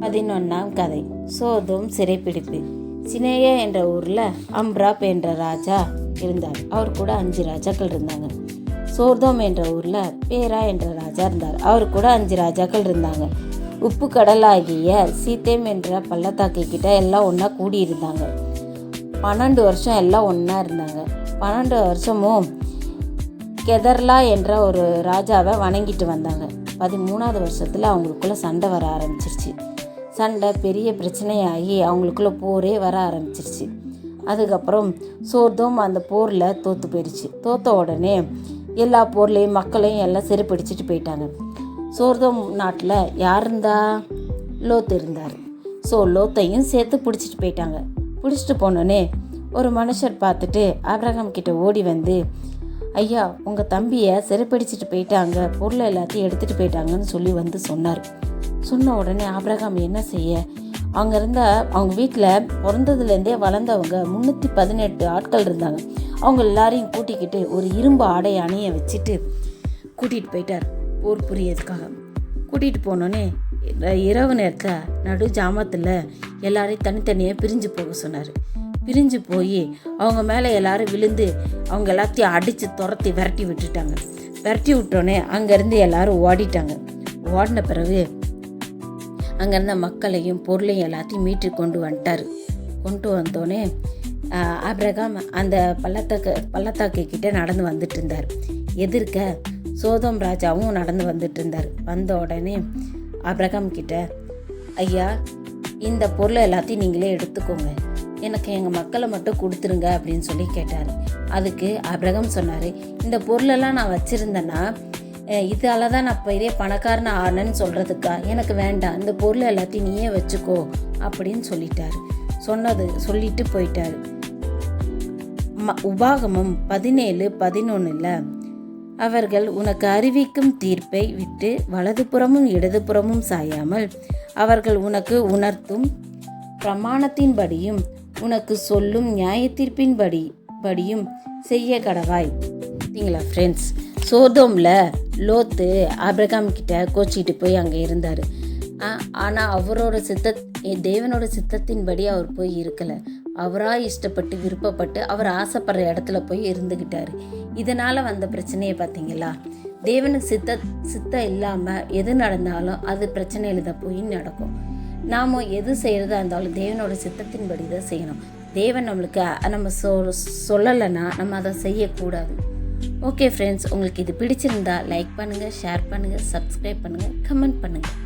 பதினொன்றாம் கதை. சோதும் சிறைப்பிடிப்பு. சினேயா என்ற ஊரில் அம்ராப் என்ற ராஜா இருந்தார். அவர் கூட அஞ்சு ராஜாக்கள் இருந்தாங்க. சோர்தோம் என்ற ஊரில் பேரா என்ற ராஜா இருந்தார். அவர் கூட அஞ்சு ராஜாக்கள் இருந்தாங்க. உப்பு கடலாகிய சீத்தேம் என்ற பள்ளத்தாக்கு கிட்ட எல்லாம் ஒன்றா கூடி இருந்தாங்க பன்னெண்டு வருஷம் எல்லாம் ஒன்றா இருந்தாங்க. பன்னெண்டு வருஷமும் கெதர்லா என்ற ஒரு ராஜாவை வணங்கிட்டு வந்தாங்க. பதிமூணாவது வருஷத்தில் அவங்களுக்குள்ளே சண்டை வர ஆரம்பிச்சிருச்சு. சண்டை பெரிய பிரச்சனையாகி அவங்களுக்குள்ளே போரே வர ஆரம்பிச்சிருச்சு. அதுக்கப்புறம் சோர்தோம் அந்த போரில் தோற்று போயிடுச்சு தோத்த உடனே எல்லா போர்லேயும் மக்களையும் எல்லாம் சிறுப்பிடிச்சிட்டு போயிட்டாங்க. சோர்தோம் நாட்டில் யார் இருந்தா? லோத் இருந்தார். ஸோ லோத்தையும் சேர்த்து பிடிச்சிட்டு போயிட்டாங்க. பிடிச்சிட்டு போனோடனே ஒரு மனுஷர் பார்த்துட்டு ஆபிரகாம் கிட்ட ஓடி வந்து ஐயா உங்கள் தம்பியை சிறைப்பிடிச்சிட்டு போயிட்டாங்க. பொருளை எல்லாத்தையும் எடுத்துகிட்டு போயிட்டாங்கன்னு சொல்லி வந்து சொன்னார். சொன்ன உடனே ஆபிரகாம் என்ன செய்ய? அவங்க இருந்தால் அவங்க வீட்டில் பிறந்ததுலேருந்தே வளர்ந்தவங்க முந்நூற்றி பதினெட்டு ஆட்கள் இருந்தாங்க. அவங்க எல்லாரையும் கூட்டிக்கிட்டு ஒரு இரும்பு ஆடை அணைய வச்சுட்டு கூட்டிகிட்டு போயிட்டார். போர் புரியதுக்காக கூட்டிகிட்டு போனோன்னே இரவு நேரத்தில் நடு ஜாமத்தில் எல்லாரையும் தனித்தனியாக பிரிஞ்சு போக சொன்னார். பிரிஞ்சு போய் அவங்க மேலே எல்லாரும் விழுந்து அவங்க எல்லாத்தையும் அடித்து துரத்தி விரட்டி விட்டுட்டாங்க. விரட்டி விட்டோன்னே அங்கேருந்து எல்லாரும் ஓடிட்டாங்க. ஓடின பிறகு அங்கேருந்த மக்களையும் பொருளையும் எல்லாத்தையும் மீட்டு கொண்டு வந்துட்டார். கொண்டு வந்தோடனே அப்ரகாம் அந்த பள்ளத்தாக்கு பள்ளத்தாக்கு கிட்டே நடந்து வந்துட்டு இருந்தார். எதிர்க்க சோதம் ராஜாவும் நடந்து வந்துட்டு இருந்தார். வந்த உடனே அப்ரகாம் கிட்ட ஐயா இந்த பொருளை எல்லாத்தையும் நீங்களே எடுத்துக்கோங்க. எனக்கு எங்கள் மக்களை மட்டும் கொடுத்துருங்க அப்படின்னு சொல்லி கேட்டார். அதுக்கு அப்ரகம் சொன்னார் இந்த பொருளெல்லாம் நான் வச்சுருந்தேன்னா இதால் தான் நான் பெரிய பணக்காரன் ஆனேன்னு சொல்கிறதுக்கா எனக்கு வேண்டாம் இந்த பொருள் எல்லாத்தையும் நீயே வச்சுக்கோ அப்படின்னு சொல்லிட்டாரு. சொன்னது சொல்லிட்டு போயிட்டாரு. ம உபாகமம் பதினேழு பதினொன்றில் அவர்கள் உனக்கு அறிவிக்கும் தீர்ப்பை விட்டு வலதுபுறமும் இடதுபுறமும் சாயாமல் அவர்கள் உனக்கு உணர்த்தும் பிரமாணத்தின்படியும் உனக்கு சொல்லும் நியாயத்தீர்ப்பின்படி படியும் செய்ய கடவாய். பார்த்தீங்களா ஃப்ரெண்ட்ஸ் சோதோமில் லோத்து ஆப்ரகாம் கிட்ட கோச்சிக்கிட்டு போய் அங்கே இருந்தார். ஆனால் அவரோட சித்த தேவனோட சித்தத்தின்படி அவர் போய் இருக்கலை. அவராக இஷ்டப்பட்டு விருப்பப்பட்டு அவர் ஆசைப்படுற இடத்துல போய் இருந்துக்கிட்டார் இதனால் வந்த பிரச்சனையை பார்த்தீங்களா தேவனுக்கு சித்த சித்தம் இல்லாமல் எது நடந்தாலும் அது பிரச்சனையில் தான் போய் நடக்கும். நாம் எது செய்கிறதா இருந்தாலும் தேவனோட சித்தத்தின்படி தான் செய்யணும். தேவன் நம்மளுக்கு நம்ம சொ சொல்லலைன்னா நம்ம அதை செய்யக்கூடாது. ஓகே ஃப்ரெண்ட்ஸ் உங்களுக்கு இது பிடிச்சிருந்தா லைக் பண்ணுங்கள் ஷேர் பண்ணுங்கள் சப்ஸ்கிரைப் பண்ணுங்கள் கமெண்ட் பண்ணுங்கள்